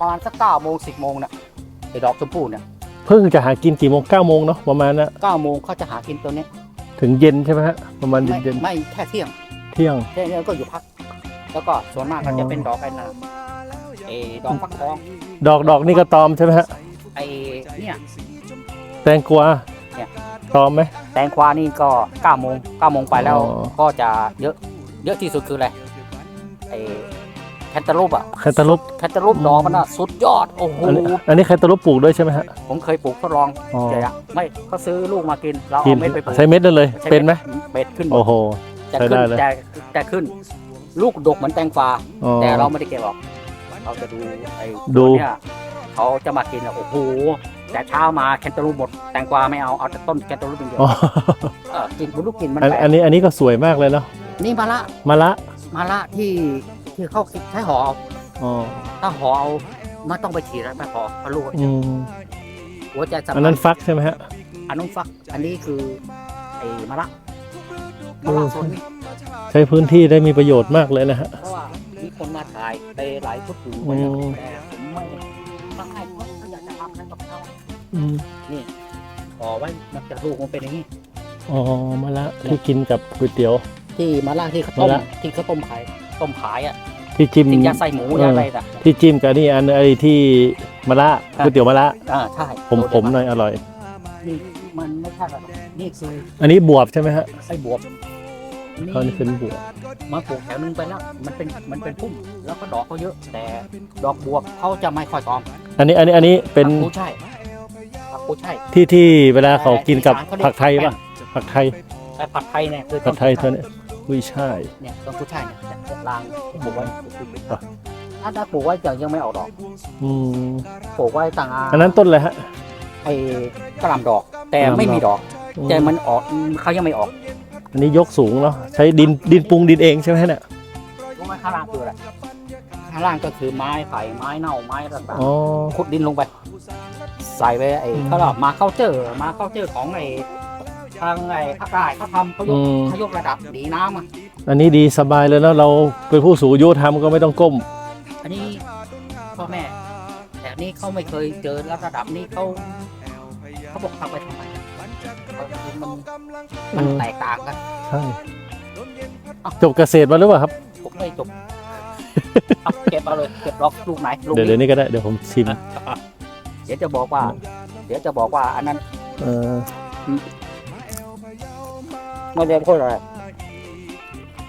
ประมาณสักเก้าโมงสิบโมงเนี่ยไอ้ดอกชมพู่เนี่ยเพิ่งจะหากินกี่โมงเก้าโมงเนาะประมาณนะเก้าโมงเขาจะหากินตัวนี้ถึงเย็นใช่ไหมฮะประมาณไม่เย็นไม่แค่เที่ยงๆเที่ยง เที่ยงก็อยู่พัก แล้วก็ส่วนมากก็จะเป็นดอกไอ้นั่นไอ้ดอกฟักทองดอกดอกนี่ก็ตอมใช่ไหมฮะไอ้เนี่ย แตงกวาเนี่ย ตอมไหม แตงกวานี่ก็เก้าโมงเก้าโมงไปแล้วอ๋อ ก็จะเยอะ เยอะที่สุดคืออะไรไอ้ แคนตาลูปอะแคนตาลูปแคนตาลูปดอกมันอะสุดยอดโอ้โหอันนี้อันนี้แคนตาลูปปลูกด้วยใช่ไหมฮะผมเคยปลูกทดลองอ๋อแต่อะไม่เขาซื้อลูกมากินเรากินเอาเม็ดไปปลูกใช้เม็ดนั่นเลยใช้เป็นไหมเม็ดขึ้นหมโอ้ดโหจะใช้ขึ้นได้เลยจะจะขึ้น ลูกดกเหมือนแตงกวาอ๋อแต่เราไม่ได้เก็บหรอก เราจะดูไอ้ดูตัวเนี่ยเขาจะมากินอะโอ้โหแต่เช้ามาแคนตาลูปหมดแตงกวาไม่เอาเอาแต่ต้นแคนตาลูปอย่างเดียวอ๋อเออกินคุณลูกกินมันอันแปลกอันนี้อันนี้ก็สวยมากเลยเนาะนี่มาละมะละมาละที่ ที่เขาใช้ห่อเอาอ๋อถ้าห่อเอาไม่ต้องไปฉีดแล้วไม่ห่อเอาลูกอืมหัวใจสำคัญอันนั้นฟักใช่ไหมฮะ อันนู้นฟัก อันนี้คือไอ้มะละมะละสนนี่ใช้พื้นที่ได้มีประโยชน์มากเลยนะฮะ เพราะว่ามีคนมาถ่ายไปหลายชุดอยู่อืม แต่ผมไม่ถ้าให้เขาเขาอยากจะทำนั้นกับเขาอืมห่อไว้มันจะลูกมันเป็นอย่างนี้ อ๋อมะละที่กินกับก๋วยเตี๋ยว ที่มะละที่เขาต้มมะละที่เขาต้มขายต้มขายอะ ที่จิ้มที่ยาใส่หมูยาอะไรอะที่จิ้มกับนี่อันไอ้ที่มะละอะก๋วยเตี๋ยวมะละอ่าใช่ผมผมหน่อยอร่อยนี่มันไม่ใช่หรอกนี่คืออันนี้บวบใช่ไหมฮะไอ้บวบเขานี่เป็นบวบมาปลูกแถวนึงไปแล้วมันเป็นมันเป็นพุ่มแล้วก็ดอกเขาเยอะ แต่ดอกบวบเขาจะไม่ค่อยตอม อันนี้อันนี้อันนี้เป็นผักกูใช่ผักกูใช่ที่ที่เวลาเขากินกับอีสานเขาเรียกผักไทยป่ะผักไทยแต่ผัดไทยเนี่ยคือผัดไทยตัวนี้ กุ้ยช่าย เนี่ยต้นกูใช่เนี่ยเนี่ยรางปลูกไว้อะ ถ้าได้ปลูกไว้จะยังไม่ออกดอกอืมปลูกไว้ต่างอันนั้นต้นอะไรฮะ ไอ้กระหลำดอก แต่กะหล่ำดอกไม่มีดอก แต่มันออกเขายังไม่ออกอันนี้ยกสูงเนาะใช้ดินดินปรุงดินเองใช่ไหมฮะเนี่ยรู้ไหมข้างล่างคืออะไรข้างล่างก็คือไม้ไผ่ไม้เน่าไม้ต่างอ๋อ ๆขุดดินลงไป ใส่ไปไอ้อืม เขาเรียกว่ามาเข้าเจอมาเข้าเจอของไอ้ ทางไอ้ภาคใต้เขาทำเขายอืกมเขายกระดับหนีน้ำอะอันนี้ดีสบายเลยแล้วเราเป็นผู้สูงอายุทำก็ไม่ต้องก้ม อันนี้พ่อแม่แต่อันนี่เขาไม่เคยเจอระดับนี้เขาเขาบอกทำไปทำไมมันมันแตกต่างกันใช่จบเกษตรมาหรือเปล่าครับ ผมไม่จบเอาเก็บเอาเลยเก็บล็อกลูกไหนลูกเดี๋ยวเดี๋ยวนี้นี้ก็ได้ เดี๋ยวผมชิม เดี๋ยวจะบอกว่า เดี๋ยวจะบอกว่าอันนั้น เออ ไม่ได้พูดอะไร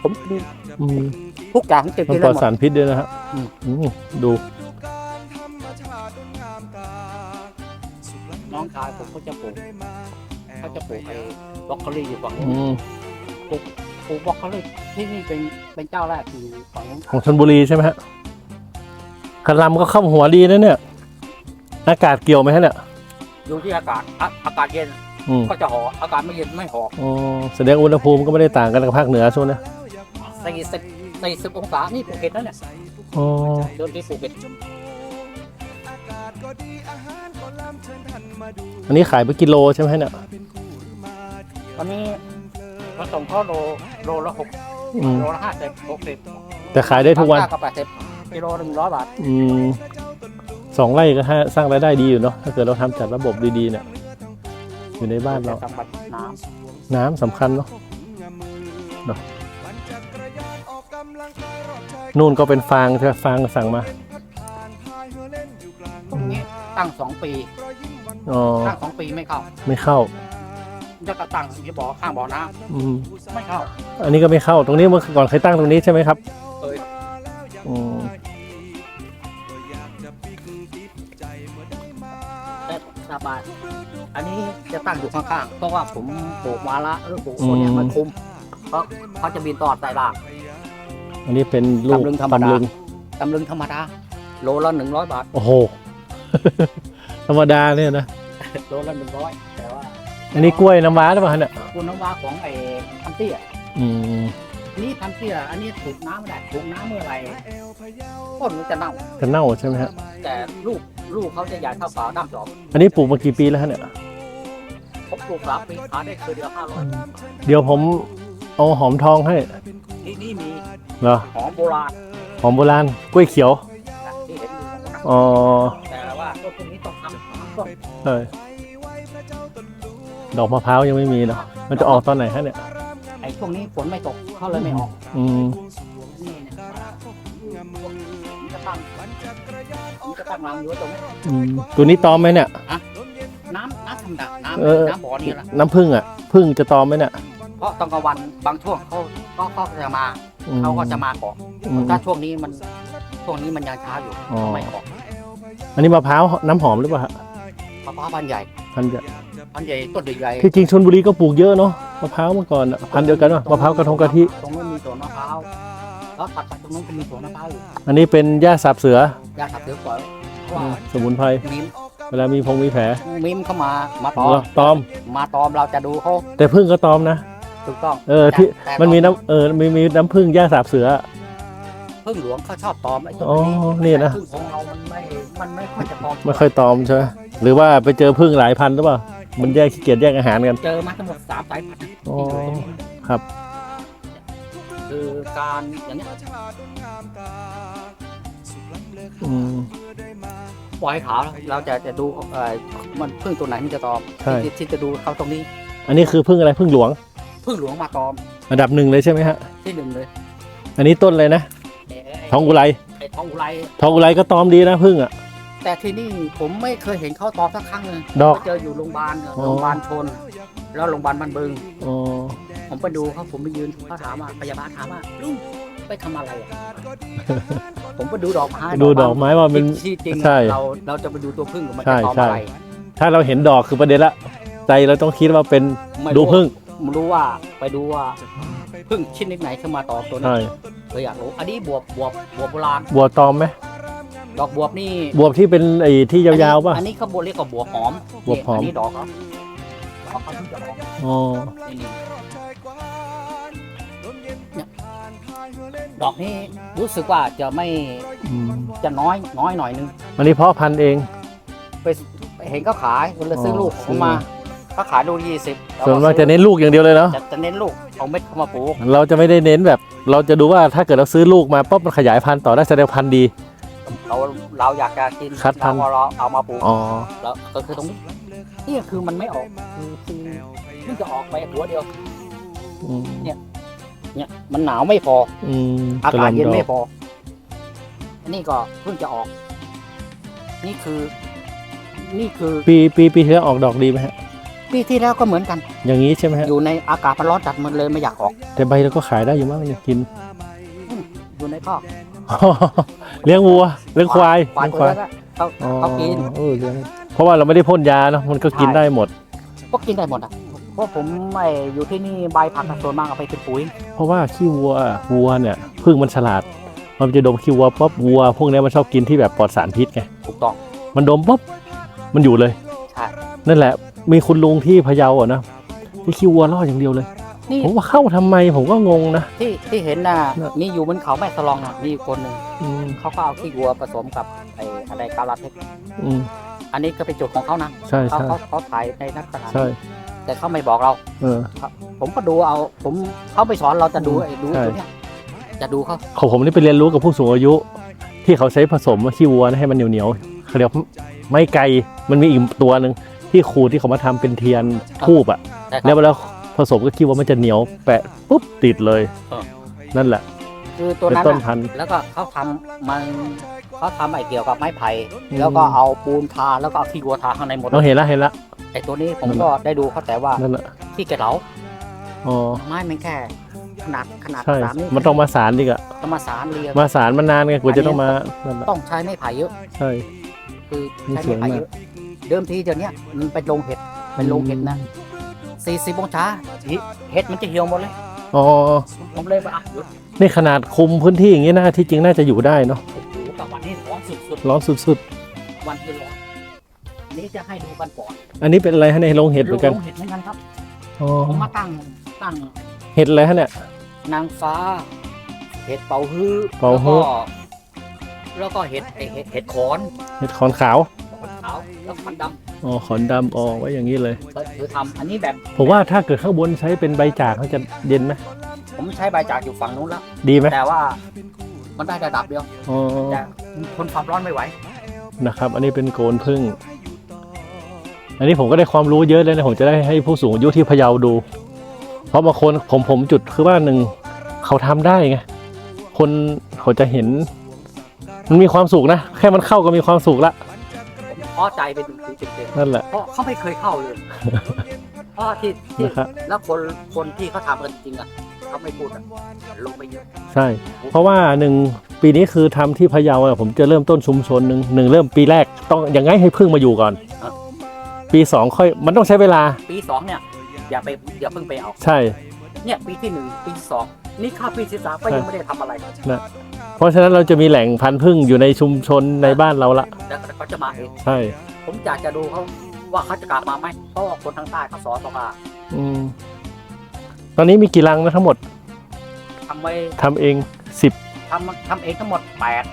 ผมกินอืมทุกอย่างผมกินมันได้ปลอดหมด สารพิษด้วยนะครับอืม อืมดู น้องชายผมก็จะปลูกเขาจะปลูกไอ้บล็อกโคลี่อยู่ฝั่งนู้นอืมปลูกบล็อกโคลี่ที่นี่เป็นเป็นเจ้าแรกอยู่ฝั่งนู้นของชนบุรีใช่ไหมฮะกระหลำก็เข้าหัวดีนะเนี่ย อากาศเกี่ยวไหมฮะเนี่ยอยู่ที่อากาศอะอากาศเย็น อืมก็จะห่ออากาศไม่เย็นไม่ห่ออ๋อแสดงอุณหภูมิก็ไม่ได้ต่างกันกับภาคเหนือช่วงนี้สี่สิบสี่สิบองศานี่ปลูกเห็ดนั่นเนี่ยอ๋อเดินที่ปลูกเห็ดอันนี้ขายเป็นกิโลใช่ไหมฮะเนี่ยตอนนี้เราส่งเขาโลโลละหกอืมโลละห้าสิบหกสิบแต่ขายได้ทุกวันก็แปดสิบกิโลหนึ่งร้อยบาท อืมสองไร่ก็ให้สร้างรายได้ดีอยู่เนาะถ้าเกิดเราทำจัดระบบดีๆเนี่ย อยู่ในบ้านเรา จะทำบัตรน้น้ำสำคัญเนาะเนาะนู่นก็เป็นฟางใช่ไหมฟางสั่งมาำตรงนี้ตั้งสองปีอ๋อ ตั้งสองปีไม่เข้าไม่เข้า จะกระตั้งที่บ่อข้างบ่อน้อืมำไม่เข้าอันนี้ก็ไม่เข้า ตรงนี้เมื่อก่อนเคยตั้งตรงนี้ใช่ไหมครับ เคยอืม แต่สบายอันนี้จะตั้งอยู่ข้างๆ เพราะว่าผมปลูกมาละหรือปลูกคนเนี้ยมันคุ้มเพราะเขาจะบินตอดใส่ราก อันนี้เป็นลูกตำลึงธรรมดา ตำลึงตำลึงธรรมดา โลละหนึ่งร้อยบาท โอ้โห ธรรมดาเนี่ยนะ โลละหนึ่งร้อยแต่ว่าอันนี้กล้วยน้ำว้าหรือเปล่าเนี่ยคุณน้ำว้าของไอ้พันเตี้ยอืม นนี้พันเตี้ยอันนี้ถูกน้ำไม่ได้ถูกน้ำเมื่อไหร่ต้นมันจะเน่าจะเน่าใช่ไหมฮะ แต่ลูกลูกเขาจะใหญ่เท่าฝาด้ามจอบอันนี้ปลูกมากี่ปีแล้วฮะเนี่ย ผมปลูกสามปีขายได้คือเดียวห้าร้อยเดี๋ยวผมเอาหอมทองให้ที่นี่มีเหรอ หอมโบราณหอมโบราณ กล้วยเขียว นะที่เห็นอยู่ตรงนั้นอ๋อ แต่ว่าต้นพวกนี้ต้องทำต้นใช่ดอกมะพร้าวยังไม่มีเนาะ มันจะออกตอนไหนฮะเนี่ย ไอ้ช่วงนี้ฝนไม่ตกเขาเลยไม่ออกอืมนี่เนี่ยผมจะตั้งผมจะตั้งรังอยู่ตรงนี้อืมตัวนี้ตอมไหมเนี่ย น้ำน้ำธรรมดาเออน้ำน้ำบ่อนี่แหละน้ำผึ้งอะผึ้งจะตอมไหมเนี่ยเพราะตอนกลางวันบางช่วงเขาก็ก็จะมาอืมเขาก็จะมาก่อนอืม ถ้าช่วงนี้มันช่วงนี้มันยังช้าอยู่อ๋อไม่ออกอันนี้มะพร้าวน้ำหอมหรือเปล่าฮะมะพร้าวพันธุ์ใหญ่พันธุ์เดียว พันธุ์ใหญ่ต้นใหญ่ที่จริงชนบุรีก็ปลูกเยอะเนาะมะพร้าวเมื่อก่อนอะพันธุ์เดียวกันวะมะพร้าวกระทงกะทิตรงนู้นมีสวนมะพร้าวแล้วถัดไปตรงนู้นก็มีสวนมะพร้าวอยู่อันนี้เป็นหญ้าสับเสืออยากขับเสือก่อนเพราะอืว่ามสมุนไพร มิมเวลามีพงมีแผลมิมเข้ามามาตอมเหรอตอม มาตอมเราจะดูเขาแต่พึ่งก็ตอมนะ ถูกต้องเออที่แต่มันมีน้ำเออมีมีน้ำพึ่งหญ้าสับเสือ พึ่งหลวงเขาชอบตอมไอ้ตัวอ๋อนี้นี่นะแต่พึ่งของเรามันไม่มันไม่ค่อยจะตอมไม่ค่อยตอมใช่ไหมหรือว่าไปเจอพึ่งหลายพันหรือเปล่า มันแยกขี้เกียจแยกอาหารกัน เจอมาทั้งหมดสามสายพันธุ์อ๋อที่อยู่ในนี้ครับ คือการอย่างนี้ยอืม ปล่อยให้ขาวเราจะจะดูเอ่อมันพึ่งตัวไหนมันจะตอมใช่ ที่ที่จะดูเขาตรงนี้อันนี้คือพึ่งอะไรพึ่งหลวง พึ่งหลวงมาตอมอันดับหนึ่งเลยใช่ไหมฮะ ที่หนึ่งเลยอันนี้ต้นเลยนะไอ้ไทองอุไรไอ้ทองอุไรทองอุไรก็ตอมดีนะพึ่งอะ แต่ที่นี่ผมไม่เคยเห็นเขาตอมสักครั้งเลยดอกไปเจออยู่โรงพยาบาลอ๋อโรงพยาบาลชน แล้วโรงพยาบาลบันบึง อ๋อผมไปดูเขาผมไปยืนเขาถามว่าพยาบาลถามว่าลุงไปทำอะไรอะ ผมไปดูดอกไม้ดูดอกไม้ว่ามัน ที่จริงใช่เราเราจะไปดูตัวพึ่งมันใช่จะตอมใช่ อะไรถ้าเราเห็นดอกคือประเด็นละใจเราต้องคิดว่าเป็นไม่ดูรู้พึ่งไม่รู้ว่าไปดูว่าพึ่งชนิดไหนเข้ามาตอมตัวนี้ใช่เลยอยากรู้ อันนี้บวบบวบบวบโบราณบัวตอมไหม ดอกบวบนี่บวบที่เป็นไอ้ที่ยาวๆป่ะ อันนี้เขาบวบเรียกว่าบวบหอมบวบหอม นนี้ดอกเขาดอกเขาที่จะออกอ๋อ นี่นี่เนี่ยดอกนี้รู้สึกว่าจะไม่อืมจะน้อยน้อยหน่อยนึง อันนี้เพาะพันธุ์เอง ไปไปเห็นเขาขายคนละซื้อออลูกซื้เขาอมาเขาขายลูกยี่สิบส่วนมากจะเน้นลูกอย่างเดียวเลยเนาะจะจะเน้นลูกเอาเม็ดเข้ามาปลูก เราจะไม่ได้เน้นแบบ เราจะดูว่าถ้าเกิดเราซื้อลูกมาปุ๊บมันขยายพันธุ์ต่อได้แสดงพันธุ์ดี เราเราอยากจะกินคัดพันธุ์ เราเราเอามาปลูกอ๋อ แล้วก็คือตรงนี้นี่คือมันไม่ออกคือคือเพิ่งจะออกไปหัวเดียวอืมเนี่ยมันหนาวไม่พอ อืมอากาศเย็นไม่กพอ นี่ก็เพิ่งจะออก นี่คือ นี่คือปีปีปีที่แล้วออกดอกดีไหมฮะ ปีที่แล้วก็เหมือนกัน อย่างนี้ใช่ไหมฮะ อยู่ในอากาศมันร้อนจัดมันเลยไม่อยากออก แต่ใบเราก็ขายได้อยู่มั้งอยากกิน อยู่ในคอก เลี้ยงวัวเลี้ยงควายควายเลี้ยงตัวควายแรกเขาอ๋อเขากินเออเลี้ยงเพราะว่าเราไม่ได้พ่นยาเนาะมันก็กินใช่ได้หมด ก็กินได้หมดอะเพราะผมไม่อยู่ที่นี่ใบผักส่วนมากเอาไปเป็นปุ๋ยเพราะว่าขี้วัววัวเนี่ยพึ่งมันฉลาด มันจะดมขี้วัวปุ๊บวัว พวกเนี้ยมันชอบกินที่แบบปลอดสารพิษไงถูกต้อง มันดมปุ๊บมันอยู่เลยใช่ นั่นแหละมีคุณลุงที่พะเยาอะนะที่ขี้วัวรอดอย่างเดียวเลย นี่ผมว่าเข้าทำไมผมก็งงนะ ที่ที่เห็นน่ะน่ะมีอยู่บนเขาแม่สลองน่ะมีอยู่คนหนึ่งอืมเขาก็เอาขี้วัวผสมกับไอ้อะไรกาลาเทคอืมอันนี้ก็เป็นจุดของเขานะใช่เขาใช่เขาเขาถ่ายในนักขนาดใช่แต่เขาไม่บอกเรา เออ ผมก็ดูเอา ผมเขาไปสอนเราจะดูไอ้ดูใช่ ตัวเนี้ยจะดูเขาของผมนี่ไปเรียนรู้กับผู้สูงอายุ ที่เขาใช้ผสมขี้วัวนะให้มันเหนียวๆเขาเรียกไม่ไกลมันมีอีกตัวหนึ่งที่ครูที่เขามาทำเป็นเทียนทูบอะแต่แล้วเวลา ผสมกับขี้วัวมันจะเหนียวแปะปุ๊บติดเลย เออ นั่นแหละ คือตัวเป็นนั้นต้นน่ะพันธุ์แล้วก็เขาทำมันเขาทำไอ้เกี่ยวกับไม้ไผ่อืมแล้วก็เอาปูนทาแล้วก็เอาขี้วัวทาข้างในหมดเราเห็นละเห็นละ ไอ้ตัวนี้ผมนั่นก็ได้ดูเขาแต่ว่านั่นแหละที่แกเหลาอ๋อไม้มันแค่ขนาดขนาดใช่สามนิ้วมันต้องมาสารดีกอะต้องมาสารเรียงมาสารมานานไงกว่าจะต้องมานั่นแหละต้องใช้ไม้ไผ่เยอะ ใช่ คือใช้นี่สวยไม้ไผ่มากเยอะเดิมทีเดี๋ยวนี้มันเป็นโรงเห็ดเป็นโรงเห็ดนะ สี่สิบองศาเห็ดมันจะเหี่ยวหมดเลย อ๋อ ผมเลยว่าอะหยุดนี่ขนาดคุมพื้นที่อย่างนี้นะที่จริงน่าจะอยู่ได้เนาะโอ้โหกับวันนี้ร้อนสุดร้อนสุดๆวันที่ร้อนอันนี้จะให้ดูกันก่อนๆ อันนี้เป็นอะไรฮะในโรงเห็ดเหมือนกันโรงเห็ดเหมือนกันครับอ๋อผมมาตั้งตั้งเห็ดอะไรฮะเนี่ย นางฟ้า เห็ดเป่าฮื้อเป่าฮื้อ แล้วก็แล้วก็เห็ดไอ้เห็ดเห็ดขอนเห็ดขอนขาวขอนขาวแล้วขอนด อ๋อขอนดำอ๋อไว้อย่างนี้เลยำก็คือทำอันนี้แบบผมว่าถ้าเกิดข้างบนใช้เป็นใบจากเขาจะเย็นไหมผมใช้ใบจากอยู่ฝั่งนู้นแล้วดีไหมแต่ว่ามันได้ระดับเดียวอ๋อแต่ทนความร้อนไม่ไหวนะครับ อันนี้เป็นโกนพึ่ง อันนี้ผมก็ได้ความรู้เยอะเลยนะผมจะได้ให้ผู้สูงอายุที่พะเยาดู เพราะบางคนผมผมจุดคือว่าหนึ่งเขาทำได้ไงคนเขาจะเห็น มันมีความสุขนะ แค่มันเข้าก็มีความสุขละ ผมพอใจไปถึงถึงเด็กนั่นแหละ เพราะเขาไม่เคยเข้าเลยเพราะที่ที่นะครับ แล้วคนคนที่เขาทำกันจริงอะเขาไม่พูดอะลงไปเยอะใช่ เพราะว่าหนึ่งปีนี้คือทำที่พะเยาอะผมจะเริ่มต้นชุมชนหนึ่งหนึ่งเริ่มปีแรกต้องอย่างไงให้พึ่งมาอยู่ก่อน ปีสองค่อยมันต้องใช้เวลาปีสองเนี่ยอย่าไปอย่าเพิ่งไปเอา ใช่ เนี่ยปีที่หนึ่งปีที่สองนี่เข้าปีที่สามก็ยังไม่ได้ทำอะไร เพราะฉะนั้นเราจะมีแหล่งพันธุ์พึ่งอยู่ในชุมชนในบ้านเราละแล้วเขาจะมาเองใช่ผมอยากจะดูเขาว่าเขาจะกลับมาไหมเพราะว่าคนทางใต้เขาสอนบอกว่าอืมตอนนี้มีกี่รังนะทั้งหมดทำไว้ทำเองสิบทำทำเองทั้งหมดแปด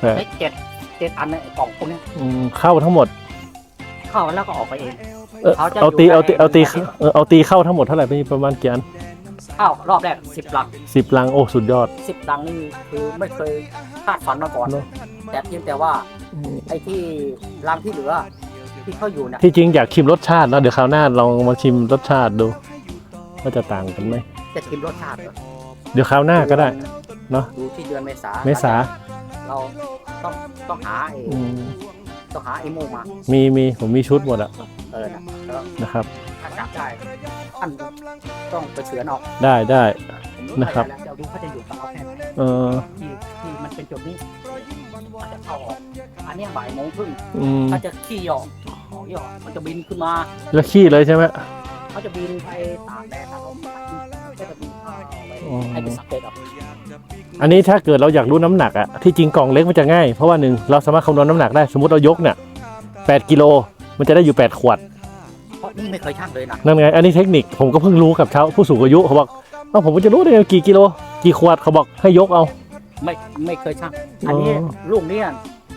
แปดไอ้เจ็ดเจ็ดอันในกล่องพวกเนี้ยอืมเข้าทั้งหมดเข้าแล้วก็ออกไปเอง เออเขาจะเอาตีอยู่เอาตีได้เอาตีอาทิตย์เออเอาตีเข้าทั้งหมดเท่าไหร่มีประมาณกี่อัน เข้ารอบแรกสิบลังสิบรังโอ้สุดยอด สิบลังนี่คือไม่เคยคาดฝันมาก่อนเนอะ แต่เพียงแต่ว่าอืมไอ้ที่รังที่เหลือ ที่เขาอยู่เนี่ยที่จริงอยากชิมรสชาติแล้วเดี๋ยวคราวหน้าลองมาชิมรสชาติดูว่าจะต่างกันไหมจะชิมรสชาติเหรอเดี๋ยวคราวหน้าก็ได้เนอะดูที่เดือนเมษาเมษาเราต้องต้องหาไอ้อืมต้องหาไอ้โมมามีมีผมมีชุดหมดอะเออนะแล้วนะครับถ้าจับได้ ท่านต้องไปเฉือนออกได้ได้ผมรู้นะครับ ไปแล้วเดี๋ยวดูเขาจะอยู่กับเราแค่ไหนเออที่ที่มันเป็นจุดนี้มันจะเข้าออกอันเนี้ยบ่ายโมงครึ่งอืมเขาจะขี้ออกออกออกมันจะบินขึ้นมา แล้วขี้เลยใช่ไหม เขาจะบินไปตากแดดตากลมก็จะบินเข้าไปอ๋อ ให้ไปสังเกตเอาอันนี้ถ้าเกิดเราอยากรู้น้ำหนักอะที่จริงกล่องเล็กมันจะง่าย เพราะว่าหนึ่งเราสามารถคำนวณน้ำหนักได้ สมมติเรายกเนี่ยแปดกิโลมันจะได้อยู่แปดขวดเพราะ นี่ไม่เคยชั่งเลยนะนั่นไง อันนี้เทคนิคผมก็เพิ่งรู้กับชาวผู้สูงอายุเขาบอกเอ้าผมจะรู้ได้ไงกี่กิโล กี่ขวดเขาบอกให้ยกเอา ไม่ไม่เคยชั่งอันนี้อ๋อลูกเนี่ย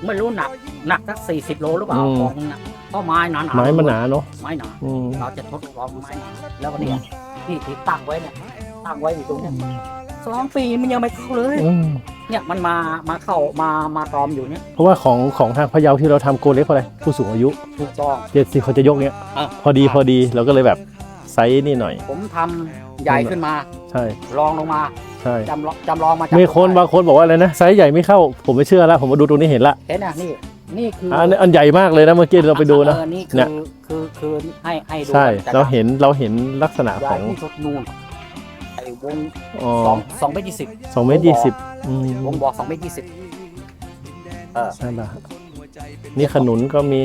ไม่รู้หนักหนักสักสี่สิบโลหรือเปล่าอืม ของนะเพราะไม้หนาๆไม้มันหนาเนาะไม้หนาอืมเราจะทดลองไม้หนาแล้วก็เนี่ยที่ที่ตั้งไว้เนี่ยตั้งไว้อยู่ตรงเนี้ยสองปีมันยังไม่เข้าเลย อืมเนี่ยมันมามาเข้ามามาตอมอยู่เนี่ยเพราะว่าของของทางพะเยาที่เราทำโกเล็กเพราะอะไรผู้สูงอายุถูกต้อง เจ็ดสิเขาจะยกเนี้ยอะ พอดีพอดีเราก็เลยแบบไซส์นี่หน่อย ผมทำใหญ่ขึ้นมาใช่ลองลงมาใช่จำลองจำลองมาจากมีคนบางคนบอกว่าอะไรนะไซส์ใหญ่ไม่เข้า ผมไม่เชื่อแล้วผมมาดูตรงนี้เห็นละเห็นนะนี่นี่คืออันนี้อันใหญ่มากเลยนะเมื่อกี้เราไปดูนะ เออนี่เนี่คืย อคือคือให้ให้ดูใช่แต่เราเห็นเราเห็นลักษณะใหขญ่องที่สุดนูนไอ้ วงอ๋อสองสองเมตรยี่สิบสองเมตรยี่สิบอืมวงบอกสองเมตรยี่สิบเออนั่นแหละนี่ขนุนก็มี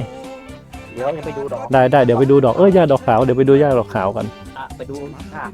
เดี๋ยวจะไปดูดอกได้ได้เดี๋ยวไปดูดอกเอ้ยหญ้าดอกขาวเดี๋ยวไปดูหญ้าดอกขาวกัน อะไปดูค่ะ